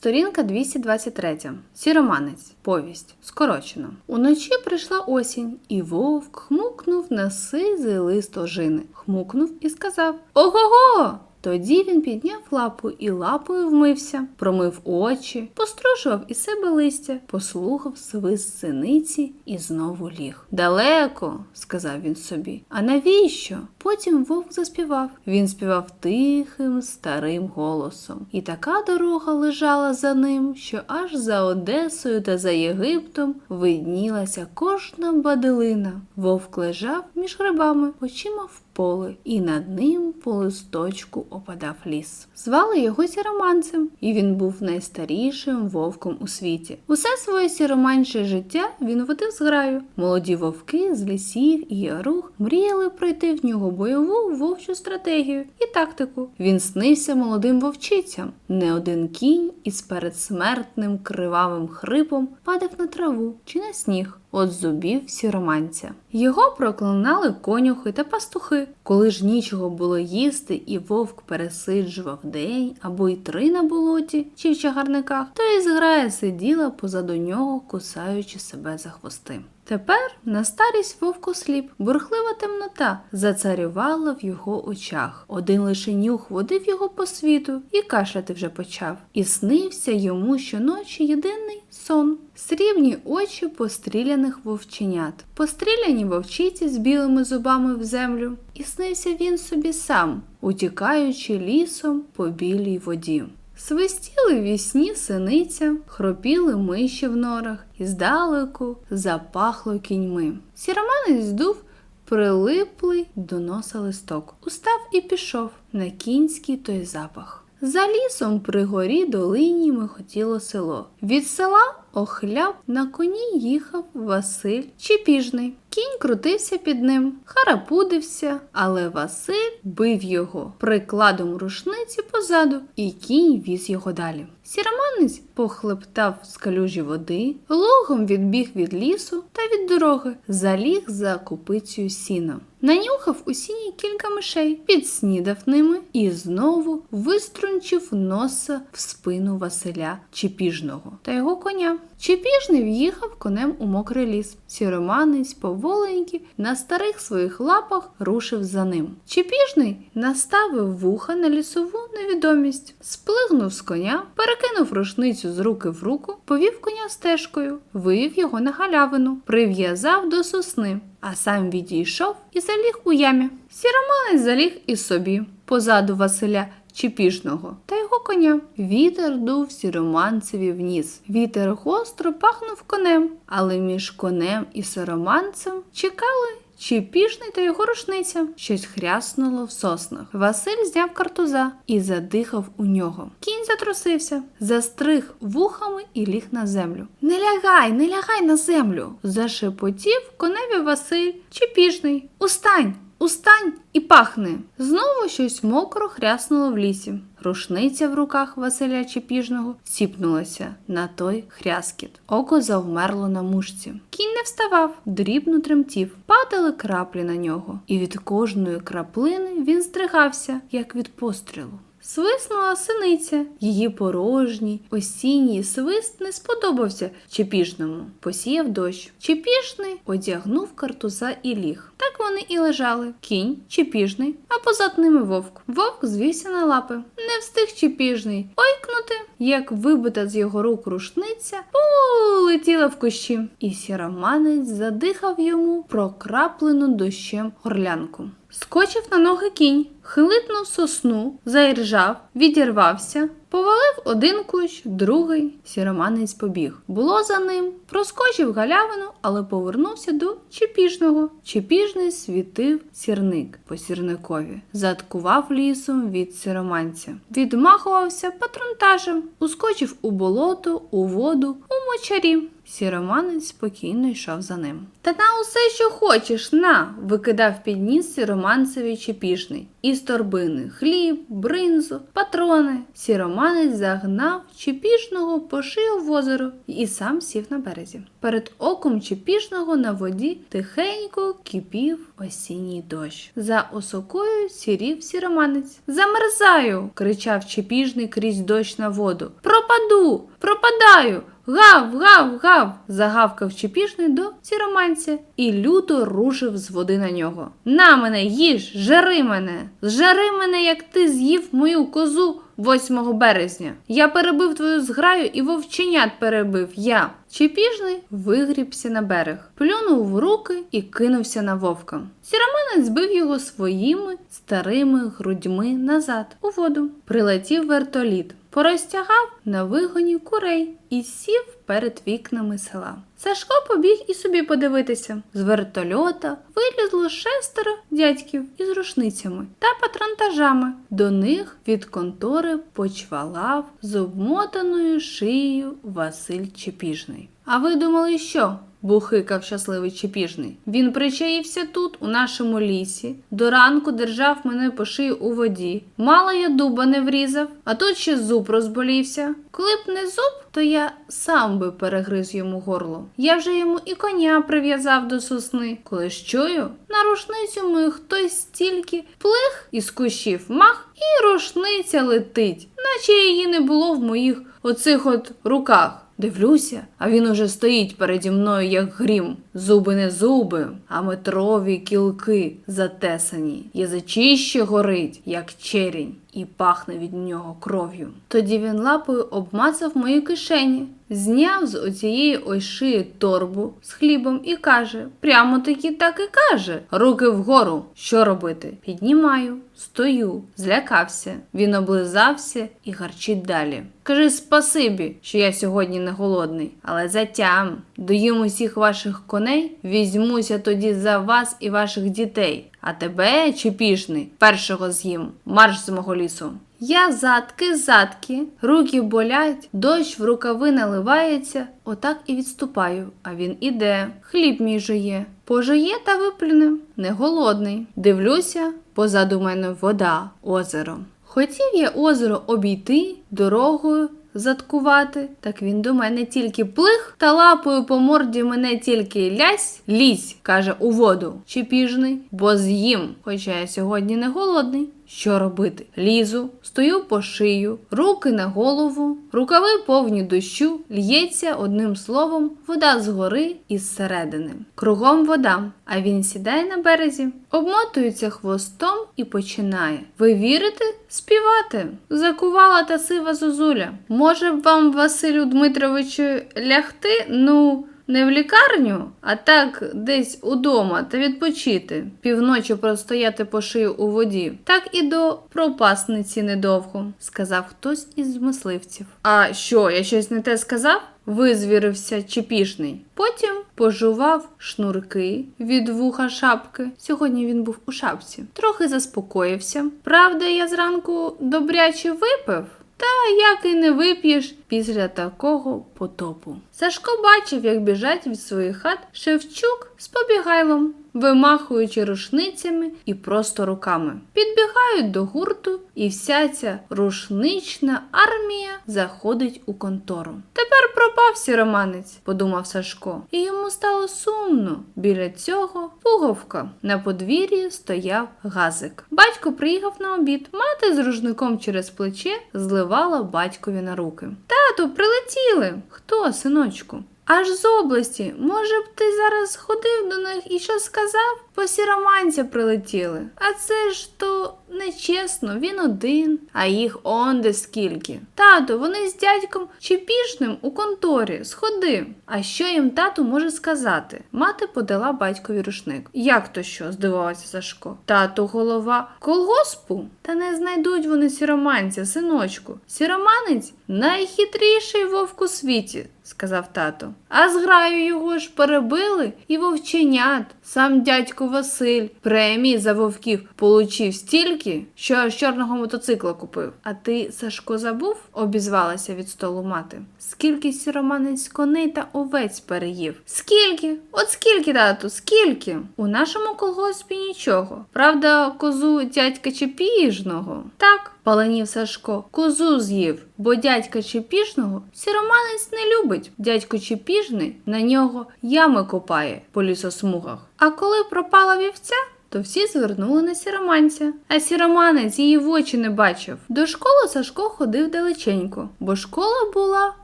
Сторінка 223. Сіроманець. Повість. Скорочено. Уночі прийшла осінь, і вовк хмукнув на сизий лист ожини. Хмукнув і сказав Ого-го! Тоді він підняв лапу і лапою вмився, промив очі, пострушував із себе листя, послухав свист синиці і знову ліг. Далеко, сказав він собі. А навіщо? Потім вовк заспівав. Він співав тихим, старим голосом. І така дорога лежала за ним, що аж за Одесою та за Єгиптом виднілася кожна баделина. Вовк лежав між грибами, очима в поле, і над ним по листочку опадав ліс. Звали його сіроманцем, і він був найстарішим вовком у світі. Усе своє сіроманче життя він водив з граю. Молоді вовки з лісів і ярух мріяли пройти в нього бойову вовчу стратегію і тактику. Він снився молодим вовчицям. Не один кінь із передсмертним кривавим хрипом падав на траву чи на сніг. От зубів сіроманця. Його проклинали конюхи та пастухи. Коли ж нічого було їсти, і вовк пересиджував день або й три на болоті чи в чагарниках, то і зграя сиділа позаду нього, кусаючи себе за хвости. Тепер на старість вовку сліп, бурхлива темнота зацарювала в його очах. Один лише нюх водив його по світу і кашляти вже почав. І снився йому щоночі єдиний сон. Срібні очі постріляних вовченят, постріляні вовчиці з білими зубами в землю, і снився він собі сам, утікаючи лісом по білій воді. Свистіли в вісні синиця, хропіли миші в норах, і здалеку запахло кіньми. Сіроманець здув прилиплий до носа листок, устав і пішов на кінський той запах. За лісом при горі долині михотіло село. Від села охляв на коні їхав Василь Чепіжний. Кінь крутився під ним, харапудився, але Василь бив його прикладом рушниці позаду, і кінь віз його далі. Сіроманець похлептав з калюжі води, логом відбіг від лісу та від дороги, заліг за купицею сіна. Нанюхав у сіні кілька мишей, підснідав ними і знову виструнчив носа в спину Василя Чепіжного та його коня. Чепіжний в'їхав конем у мокрий ліс. Сіроманець поволеньки на старих своїх лапах рушив за ним. Чепіжний наставив вуха на лісову невідомість, сплигнув з коня, перекинув рушницю з руки в руку, повів коня стежкою, вивів його на галявину, прив'язав до сосни, а сам відійшов і заліг у ямі. Сіроманець заліг і собі, позаду Василя Чепішного та його коня. Вітер дув сіроманцеві вніс. Вітер гостро пахнув конем, але між конем і сироманцем чекали Чепішний та його рушниця. Щось хряснуло в соснах. Василь зняв картуза і задихав у нього. Кінь затрусився, застриг вухами і ліг на землю. Не лягай, не лягай на землю. зашепотів коневі Василь Чепішний. Устань! Устань і пахни. Знову щось мокро хряснуло в лісі. Рушниця в руках Василя Чепіжного сіпнулася на той хряскіт. Око завмерло на мушці. Кінь не вставав, дрібно тремтів, падали краплі на нього, і від кожної краплини він здригався, як від пострілу. Свиснула синиця, її порожній, осінній свист не сподобався Чепішному. Посіяв дощ. Чепішний одягнув картуза і ліг. Так вони і лежали. Кінь, чепіжний, а позад ними вовк. Вовк звівся на лапи. Не встиг чепіжний ойкнути, як вибита з його рук рушниця, полетіла в кущі, і сіроманець задихав йому прокраплену дощем горлянку. Скочив на ноги кінь, хилитнув сосну, заіржав, відірвався, повалив один кущ, другий. Сіроманець побіг. Було за ним, проскочив галявину, але повернувся до Чепіжного. Чепіжний світив сірник по сірникові, заткував лісом від сіроманця, відмахувався патронтажем, ускочив у болото, у воду, у мочарі. Сіроманець спокійно йшов за ним. Та на усе, що хочеш, на. викидав під ніс сіроманцеві чепішний. Із торбини хліб, бринзу, патрони. Сіроманець загнав чепішного пошив в озеро і сам сів на березі. Перед оком чепішного на воді тихенько кипів осінній дощ. За осокою сірів сіроманець. Замерзаю. кричав чепіжний крізь дощ на воду. Пропаду, пропадаю. Гав, гав, гав. загавкав чепішний до сіроманця і люто рушив з води на нього. На мене, їж, жари мене, зжари мене, як ти з'їв мою козу 8 березня. Я перебив твою зграю і вовченят перебив я. Чепіжний вигрібся на берег, плюнув в руки і кинувся на вовка. Сіроманець збив його своїми старими грудьми назад у воду. Прилетів вертоліт, порозтягав на вигоні курей і сів перед вікнами села. Сашко побіг і собі подивитися. З вертольота вилізло шестеро дядьків із рушницями та патронтажами. До них від контори почвалав з обмотаною шиєю Василь Чепіжний. А ви думали, що? Бухикав щасливий Чепіжний. Він причаївся тут, у нашому лісі. До ранку держав мене по шию у воді. Мало я дуба не врізав, а тут ще зуб розболівся. Коли б не зуб, то я сам би перегриз йому горло. Я вже йому і коня прив'язав до сосни. Коли ж чую, на рушницю мою хтось стільки плих із кущів мах, і рушниця летить, наче її не було в моїх оцих от руках. Дивлюся, а він уже стоїть переді мною, як грім. Зуби не зуби, а метрові кілки затесані. Язичище горить, як черінь, і пахне від нього кров'ю. Тоді він лапою обмацав мої кишені, зняв з оцієї ось торбу з хлібом і каже: прямо таки так і каже: Руки вгору. Що робити? Піднімаю, стою, злякався. Він облизався і гарчить далі. Кажи спасибі, що я сьогодні не голодний, але затям доїм усіх ваших коней, візьмуся тоді за вас і ваших дітей. А тебе, чепішний, першого з'їм, марш з мого лісу. Я задки, задки, руки болять, дощ в рукави наливається, отак і відступаю. А він іде, хліб мій жує. Пожує та виплюне, не голодний. Дивлюся, позаду мене вода, озеро. Хотів я озеро обійти дорогою. Заткувати, так він до мене тільки плих та лапою по морді мене тільки лясь, лізь, каже у воду. Чепіжний, бо з'їм, хоча я сьогодні не голодний. Що робити? Лізу, стою по шию, руки на голову, рукави повні дощу, л'ється одним словом, вода згори і зсередини. Кругом вода, а він сідає на березі, обмотується хвостом і починає. Ви вірите? Співати. Закувала та сива зозуля. Може б вам, Василю Дмитровичу, лягти? Ну. Не в лікарню, а так десь удома та відпочити, півночі простояти по шию у воді. Так і до пропасниці недовго, сказав хтось із мисливців. А що, я щось не те сказав? Визвірився чепішний. Потім пожував шнурки від вуха шапки. Сьогодні він був у шапці. Трохи заспокоївся. Правда, я зранку добряче випив. Та як і не вип'єш після такого потопу. Сашко бачив, як біжать від своїх хат Шевчук з побігайлом, вимахуючи рушницями і просто руками. Підбігають до гурту, і вся ця рушнична армія заходить у контору. Тепер пропав сіроманець, подумав Сашко, і йому стало сумно. Біля цього пуговка. На подвір'ї стояв газик. Батько приїхав на обід. Мати з рушником через плече зливала батькові на руки. Тату, прилетіли. Хто, синочку? Аж з області. Може б ти зараз ходив до них і що сказав? По сіроманця прилетіли. А це ж то нечесно, він один, а їх онде скільки. Тато, вони з дядьком Чепішним у конторі. Сходи. А що їм тату може сказати? Мати подала батькові рушник. Як то що? здивувався Сашко. Тату голова колгоспу? Та не знайдуть вони сіроманця, синочку. Сіроманець найхитріший вовк у світі, сказав тато. А зграю його ж перебили і вовченят. Сам дядько Василь премії за вовків получив стільки, що аж чорного мотоцикла купив. А ти, Сашко, забув? обізвалася від столу мати. Скільки сіроманець коней та овець переїв? Скільки? От скільки, тату, скільки? У нашому колгоспі нічого. Правда, козу дядька Чепіжного. Так, паленів Сашко, козу з'їв, бо дядька Чепіжного сіроманець не любить. Дядько Чепіжний на нього ями копає по лісосмугах. А коли пропала вівця, то всі звернули на сіроманця. А сіроманець її в очі не бачив. До школи Сашко ходив далеченько, бо школа була.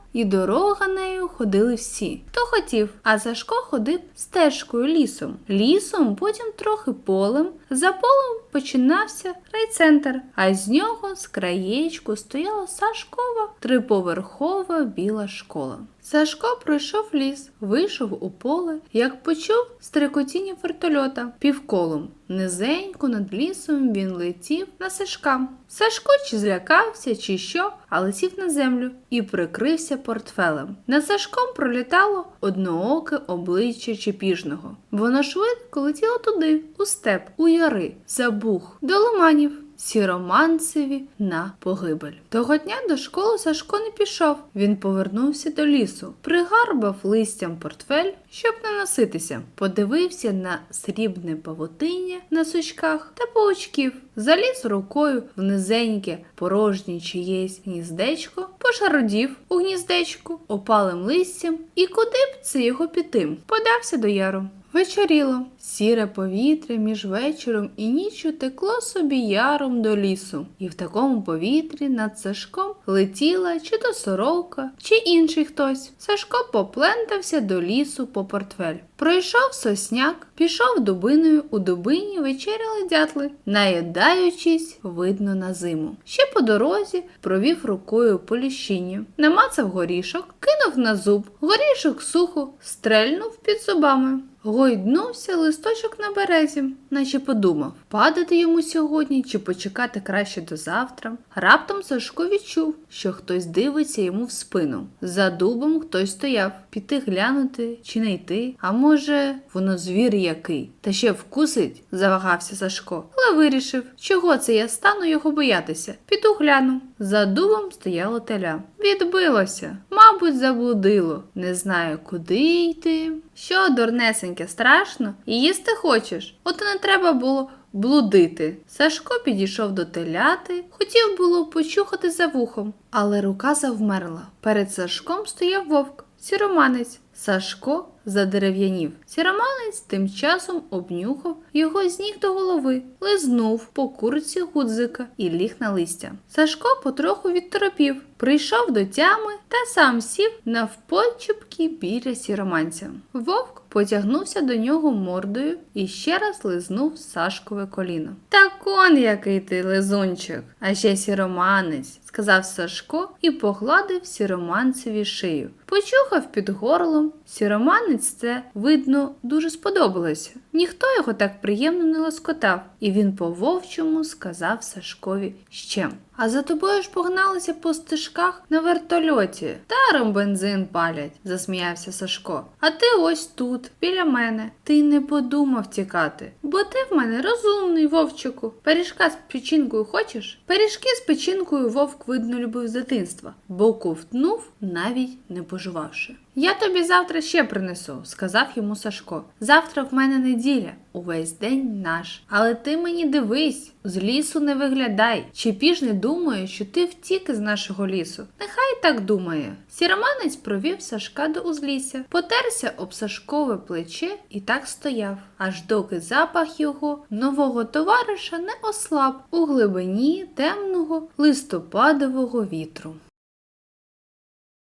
І дорога нею ходили всі, хто хотів, а Сашко ходив стежкою лісом. Лісом, потім трохи полем. За полем починався райцентр, а з нього з краєчку стояла Сашкова триповерхова біла школа. Сашко пройшов ліс, вийшов у поле, як почув стрекотіння вертольота півколом. Низенько над лісом він летів на Сашка. Сашко чи злякався, чи що, але сів на землю і прикрився портфелем. Над Сашком пролітало однооке обличчя Чепіжного. Воно швидко летіло туди, у степ, у яри, за бух, до лиманів. Сіроманцеві на погибель. Того дня до школи Сашко не пішов. Він повернувся до лісу, пригарбав листям портфель, щоб не носитися. Подивився на срібне павутиння на сучках та паучків. Заліз рукою в низеньке порожнє чиєсь гніздечко, пошародів у гніздечку, опалим листям, і куди б це його піти? Подався до яру. Вечоріло, сіре повітря між вечором і ніччю текло собі яром до лісу, і в такому повітрі над Сашком летіла чи то сорока, чи інший хтось. Сашко поплентався до лісу по портфель. Пройшов сосняк, пішов дубиною, у дубині вечеряли дятли, наїдаючись, видно на зиму. Ще по дорозі провів рукою по ліщині, намацав горішок, кинув на зуб, горішок сухо, стрельнув під зубами. Гойднувся листочок на березі, наче подумав, падати йому сьогодні чи почекати краще до завтра. Раптом Сашко відчув, що хтось дивиться йому в спину. За дубом хтось стояв, піти глянути чи не йти. А може, воно звір який, та ще вкусить, завагався Сашко, але вирішив, чого це я стану його боятися. Піду гляну. За дубом стояло теля. Відбилося, мабуть, заблудило. Не знаю, куди йти. Що, дурнесеньке, страшно? І їсти хочеш? От не треба було блудити. Сашко підійшов до теляти, хотів було почухати за вухом, але рука завмерла. Перед Сашком стояв вовк, сіроманець. Сашко задерев'янів. Сіроманець тим часом обнюхав його з ніг до голови, лизнув по курці гудзика і ліг на листя. Сашко потроху відторопів, прийшов до тями та сам сів навпочепки біля сіроманця. Вовк потягнувся до нього мордою і ще раз лизнув Сашкове коліно. Так он який ти лизунчик, а ще сіроманець, сказав Сашко і погладив сіроманцеві шию. Почухав під горлом. Сіроманець це, видно, дуже сподобалося. Ніхто його так приємно не лоскотав, і він по вовчому сказав Сашкові ще. А за тобою ж погналися по стежках на вертольоті. Даром бензин палять, засміявся Сашко. А ти ось тут, біля мене. Ти не подумав тікати, бо ти в мене розумний, вовчику. Пиріжка з печінкою хочеш? Пиріжки з печінкою вовк, видно, любив з дитинства, бо ковтнув, навіть не пожувавши. Я тобі завтра ще принесу, сказав йому Сашко. Завтра в мене неділя, увесь день наш. Але ти мені дивись, з лісу не виглядай. Чепіж не думає, що ти втік із нашого лісу. Нехай так думає. Сіроманець провів Сашка до узлісся, потерся об Сашкове плече і так стояв, аж доки запах його нового товариша не ослаб у глибині темного листопадового вітру.